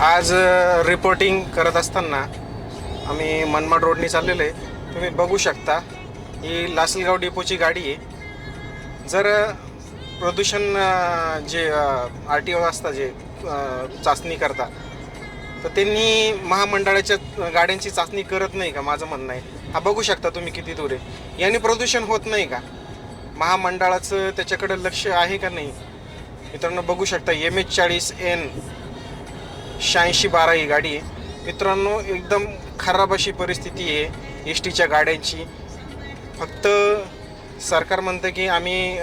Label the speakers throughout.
Speaker 1: आज रिपोर्टिंग करत असताना आम्ही मनमाड रोडनी चाललेलो आहे. तुम्ही बघू शकता ही लासलगाव डेपोची गाडी आहे. जर प्रदूषण जे आर टी ओ असतात जे चाचणी करता तर त्यांनी महामंडळाच्या गाड्यांची चाचणी करत नाही का माझं म्हणणं आहे. हा बघू शकता तुम्ही किती दूर आहे. याने प्रदूषण होत नाही का? महामंडळाचं त्याच्याकडे लक्ष आहे का नाही? मित्रांनो बघू शकता एम एच चाळीस एन शहाऐंशी बारा ही गाडी आहे. मित्रांनो एकदम खराब अशी परिस्थिती आहे एस टीच्या गाड्यांची. फक्त सरकार म्हणतं की आम्ही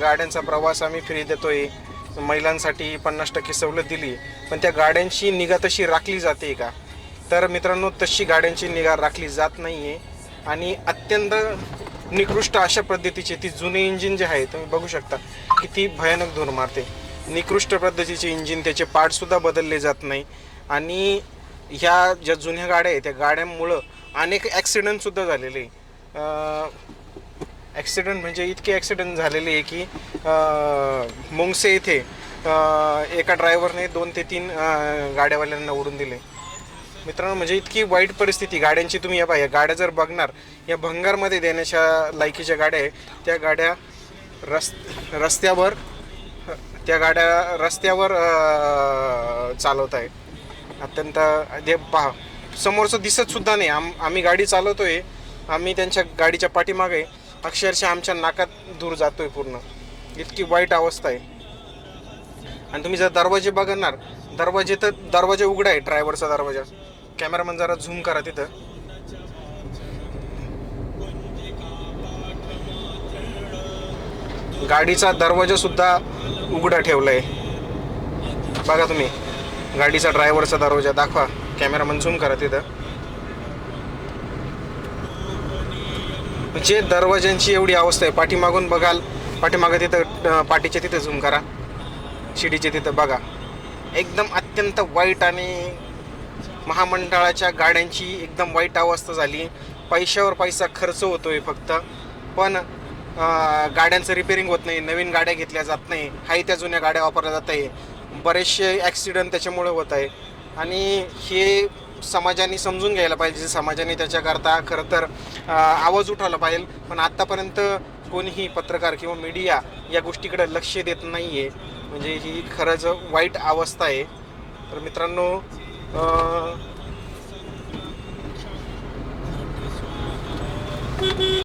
Speaker 1: गाड्यांचा प्रवास आम्ही फ्री देतो आहे महिलांसाठी पन्नास टक्के सवलत दिली. पण त्या गाड्यांची निगा तशी राखली जाते का? तर मित्रांनो तशी गाड्यांची निगा राखली जात नाही आहे आणि अत्यंत निकृष्ट अशा पद्धतीचे ती जुने इंजिन जे आहे तुम्ही बघू शकता किती भयानक धूर मारते. निकृष्ट पद्धतीचे इंजिन त्याचे पार्टसुद्धा बदलले जात नाही. आणि ह्या ज्या जुन्या गाड्या आहेत त्या गाड्यांमुळं अनेक ॲक्सिडेंटसुद्धा झालेले आहे. ॲक्सिडेंट म्हणजे इतके ॲक्सिडेंट झालेले आहे की मुंगसे इथे एका ड्रायव्हरने दोन ते तीन गाड्यावाल्यांना उडून दिले. मित्रांनो म्हणजे इतकी वाईट परिस्थिती. गाड्यांची तुम्ही या पाहिजे गाड्या जर बघणार या भंगारमध्ये देण्याच्या लायकीच्या गाड्या आहे त्या गाड्या रस् रस्त्यावर त्या गाड्या रस्त्यावर चालवत आहे अत्यंत जे पहा समोरचं दिसत सुद्धा नाही. आम आम्ही गाडी चालवतोय. आम्ही त्यांच्या गाडीच्या पाठीमागे अक्षरशः आमच्या नाकात दूर जातोय पूर्ण. इतकी वाईट अवस्था आहे. आणि तुम्ही जर दरवाजे बघणार दरवाजे तर दरवाजा उघडा आहे ड्रायव्हरचा दरवाजा. कॅमेरामन जरा झूम करा तिथं. गाडीचा दरवाजा सुद्धा उघडा ठेवलाय. बघा तुम्ही गाडीचा ड्रायव्हरचा दरवाजा दाखवा. कॅमेरामन झूम करा तिथं. जे दरवाज्यांची एवढी अवस्था आहे. पाठीमागून बघाल पाठीमागं तिथं पाठीच्या तिथं झूम करा. शिडीचे तिथं बघा. एकदम अत्यंत वाईट आणि महामंडळाच्या गाड्यांची एकदम वाईट अवस्था झाली. पैशावर पैसा खर्च होतोय फक्त. पण गाड्यांचं रिपेअरिंग होत नाही नवीन गाड्या घेतल्या जात नाही हाही त्या जुन्या गाड्या वापरल्या जात आहे. बरेचसे ॲक्सिडेंट त्याच्यामुळे होत आहे. आणि हे समाजाने समजून घ्यायला पाहिजे समाजाने त्याच्याकरता खरं तर आवाज उठवला पाहिजे. पण आत्तापर्यंत कोणीही पत्रकार किंवा मीडिया या गोष्टीकडे लक्ष देत नाही आहे म्हणजे ही खरंच वाईट अवस्था आहे. तर मित्रांनो